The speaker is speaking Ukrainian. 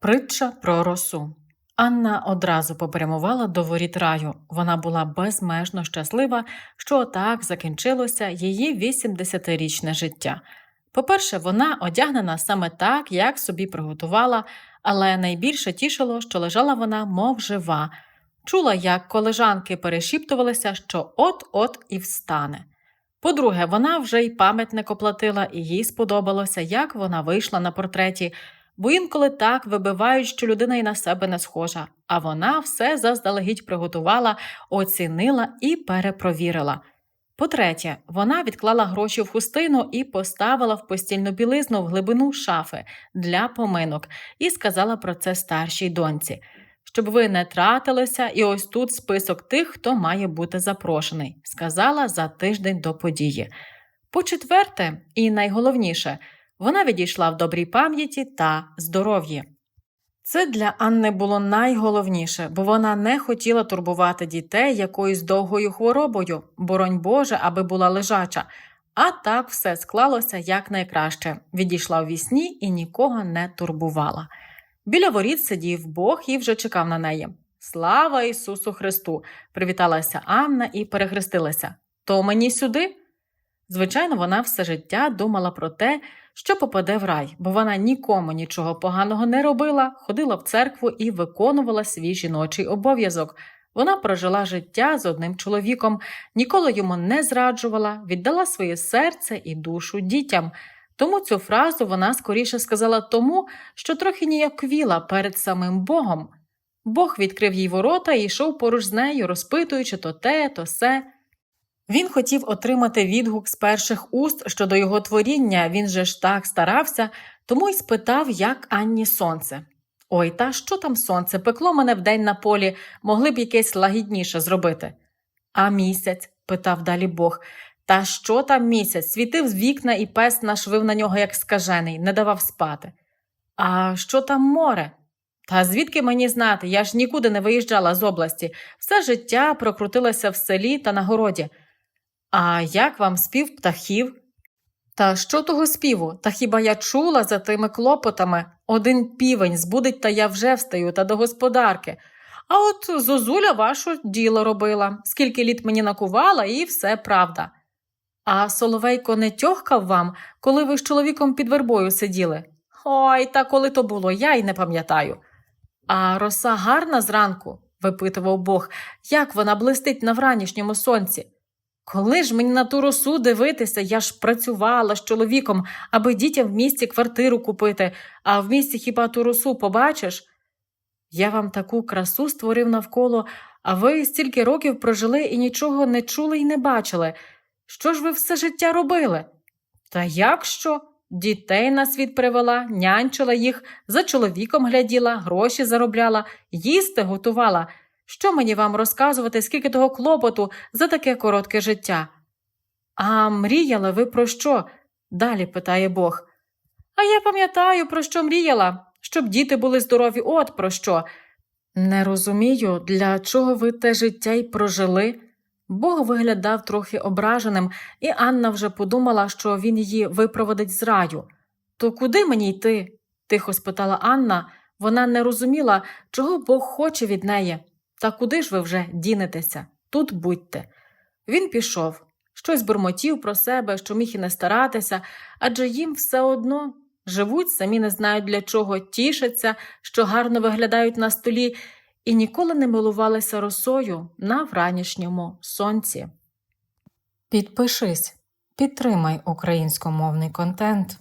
Притча про росу. Анна одразу попрямувала до воріт раю. Вона була безмежно щаслива, що так закінчилося її 80-річне життя. По-перше, вона одягнена саме так, як собі приготувала, але найбільше тішило, що лежала вона, мов жива. Чула, як колежанки перешіптувалися, що от-от і встане. По-друге, вона вже й пам'ятник оплатила, і їй сподобалося, як вона вийшла на портреті, бо інколи так вибивають, що людина й на себе не схожа, а вона все заздалегідь приготувала, оцінила і перепровірила. По-третє, вона відклала гроші в хустину і поставила в постільну білизну в глибину шафи для поминок і сказала про це старшій доньці. Щоб ви не тратилися, і ось тут список тих, хто має бути запрошений, сказала за тиждень до події. По-четверте, і найголовніше, вона відійшла в добрій пам'яті та здоров'ї. Це для Анни було найголовніше, бо вона не хотіла турбувати дітей якоюсь довгою хворобою, боронь Боже, аби була лежача. А так все склалося якнайкраще. Відійшла у вісні і нікого не турбувала. Біля воріт сидів Бог і вже чекав на неї. Слава Ісусу Христу! привіталася Анна і перехрестилася. То мені сюди? Звичайно, вона все життя думала про те, що попаде в рай, бо вона нікому нічого поганого не робила, ходила в церкву і виконувала свій жіночий обов'язок. Вона прожила життя з одним чоловіком, ніколи йому не зраджувала, віддала своє серце і душу дітям. Тому цю фразу вона скоріше сказала тому, що трохи ніяковіла перед самим Богом. Бог відкрив їй ворота і йшов поруч з нею, розпитуючи то те, то се. Він хотів отримати відгук з перших уст щодо його творіння, він же ж так старався, тому й спитав, як Анні сонце. Ой, та що там сонце? Пекло мене вдень на полі, могли б якесь лагідніше зробити. А місяць? питав далі Бог. Та що там місяць? Світив з вікна і пес нашвив на нього, як скажений, не давав спати. А що там море? Та звідки мені знати? Я ж нікуди не виїжджала з області, все життя прокрутилося в селі та на городі. А як вам спів птахів? Та що того співу? Та хіба я чула за тими клопотами? Один півень збудить, та я вже встаю та до господарки. А от зозуля вашу діло робила, скільки літ мені накувала, і все правда. А Соловейко не тьохкав вам, коли ви з чоловіком під вербою сиділи? Ой, та коли то було, я й не пам'ятаю. А роса гарна зранку? випитував Бог, як вона блистить на вранішньому сонці. Коли ж мені на ту росу дивитися, я ж працювала з чоловіком, аби дітям в місті квартиру купити, а в місті хіба ту росу побачиш? Я вам таку красу створив навколо, а ви стільки років прожили і нічого не чули і не бачили. Що ж ви все життя робили? Та як що? Дітей на світ привела, нянчила їх, за чоловіком гляділа, гроші заробляла, їсти готувала. Що мені вам розказувати, скільки того клопоту за таке коротке життя? А мріяли ви про що? далі питає Бог. А я пам'ятаю, про що мріяла, щоб діти були здорові, от про що. Не розумію, для чого ви те життя й прожили. Бог виглядав трохи ображеним, і Анна вже подумала, що він її випроводить з раю. То куди мені йти? тихо спитала Анна. Вона не розуміла, чого Бог хоче від неї. Та куди ж ви вже дінетеся? Тут будьте. Він пішов, щось бурмотів про себе, що міг і не старатися, адже їм все одно живуть, самі не знають для чого, тішаться, що гарно виглядають на столі, і ніколи не милувалися росою на вранішньому сонці. Підпишись, підтримай українськомовний контент.